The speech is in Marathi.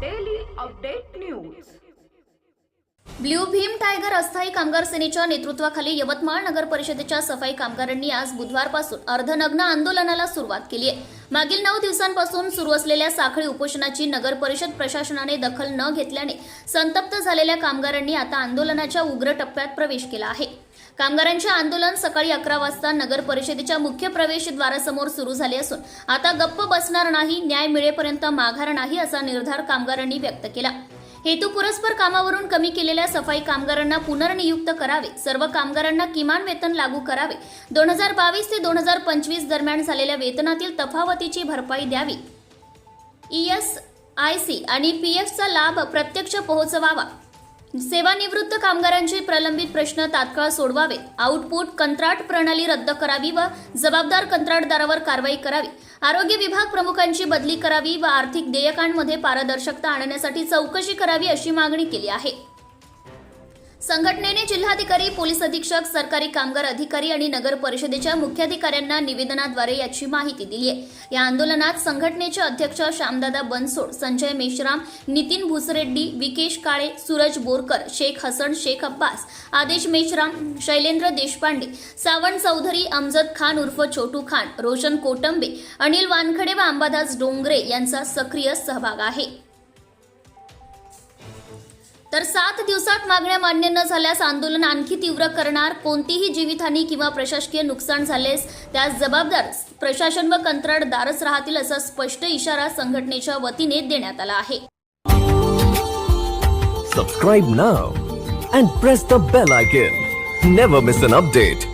daily update news. Blue Bhim tiger अस्थायी कामगार सेनेच्या नेतृत्वाखाली यवतमाळ नगर परिषदेच्या सफाई कामगारांनी आज बुधवारपासून अर्धनग्न आंदोलनाला सुरुवात केली आहे. मागील नऊ दिवसांपासून सुरू असलेल्या साखळी उपोषणाची नगर परिषद प्रशासनाने दखल न घेतल्याने संतप्त झालेल्या कामगारांनी आता आंदोलनाच्या उग्र टप्प्यात प्रवेश केला आहे. कामगारांचे आंदोलन सकाळी अकरा वाजता नगर परिषदेच्या मुख्य प्रवेशद्वारासमोर सुरू झाले असून आता गप्प बसणार नाही न्याय मिळेपर्यंत माघार नाही असा निर्धार कामगारांनी व्यक्त केला. हेतू पुरस्पर कामावरून कमी केलेल्या सफाई कामगारांना पुनर्नियुक्त करावे. सर्व कामगारांना किमान वेतन लागू करावे. दोन हजार बावीस ते दोन हजार पंचवीस दरम्यान झालेल्या वेतनातील तफावतीची भरपाई द्यावी. ई एस आय सी आणि पी एफचा लाभ प्रत्यक्ष पोहोचवावा. सेवानिवृत्त कामगारांचे प्रलंबित प्रश्न तात्काळ सोडवावेत. आउटपुट कंत्राट प्रणाली रद्द करावी व जबाबदार कंत्राटदारावर कारवाई करावी. आरोग्य विभाग प्रमुखांची बदली करावी व आर्थिक देयकांमध्ये पारदर्शकता आणण्यासाठी चौकशी करावी अशी मागणी केली आहे. संघटनेने जिल्हाधिकारी पोलीस अधीक्षक सरकारी कामगार अधिकारी आणि नगर परिषदेच्या मुख्याधिकाऱ्यांना निवेदनाद्वारे याची माहिती दिली आहे. या आंदोलनात संघटनेचे अध्यक्ष श्यामदादा बनसोड संजय मेश्राम नितीन भुसरेड्डी विकेश काळे सूरज बोरकर शेख हसन शेख अब्बास आदेश मेश्राम शैलेंद्र देशपांडे सावंत चौधरी अमजद खान उर्फ छोटू खान रोशन कोटंबे अनिल वानखडे व अंबादास डोंगरे यांचा सक्रिय सहभाग आहे. तर सात दिवसात मागण्या मान्य न झाल्यास आंदोलन आणखी तीव्र करणार कोणतीही जीवितहानी किंवा प्रशासकीय नुकसान झालेस त्यास जबाबदार प्रशासन व कंत्राटदारच राहतील असा स्पष्ट इशारा संघटनेच्या वतीने देण्यात आला आहे. Subscribe now and press the bell icon never miss an update